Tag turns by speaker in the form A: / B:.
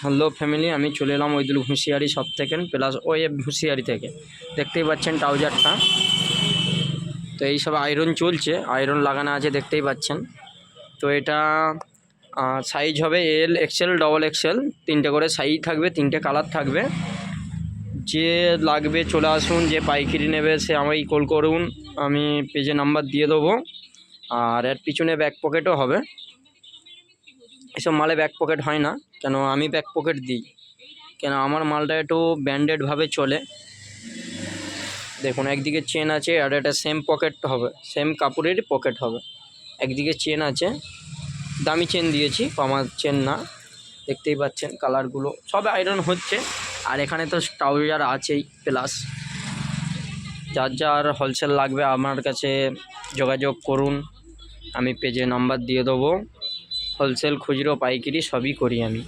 A: Hello family, আমি চলে এলাম ওইদুল হুঁশিয়ারি সব থেকে প্লাস ওই হুঁশিয়ারি থেকে। দেখতেই পাচ্ছেন ট্রাউজারটা। তো এই সব আয়রন চলছে আয়রন লাগানো আছে, দেখতেই পাচ্ছেন। তো এটা সাইজ হবে এল এক্সেল ডবল এক্সেল তিনটে করে সাইজ থাকবে, তিনটে কালার থাকবে। যে লাগবে চলে আসুন, যে পাইকারি নেবে, সে আমায় কল করুন, আমি পেজে নাম্বার দিয়ে দেবো। আর এর পিছনে ব্যাক পকেটও হবে। এসব মালে ব্যাক পকেট হয় না। কেন আমি ব্যাক পকেট দিই। কেন আমার মালটা একটু ব্যান্ডেডভাবে চলে। দেখুন, একদিকে চেন আছে আর একটা সেম পকেট হবে। সেম কাপড়েরই পকেট হবে। একদিকে চেন আছে। দামি চেন দিয়েছি কমার চেন না। দেখতেই পাচ্ছেন কালারগুলো সব আয়রন হচ্ছে। আর এখানে তো ট্রাউজার আছেই প্লাস যার যার হোলসেল লাগবে আমার কাছে যোগাযোগ করুন। আমি পেজে নাম্বার দিয়ে দেবো। হোলসেল খুচরো পাইকারি সবই করি আমি।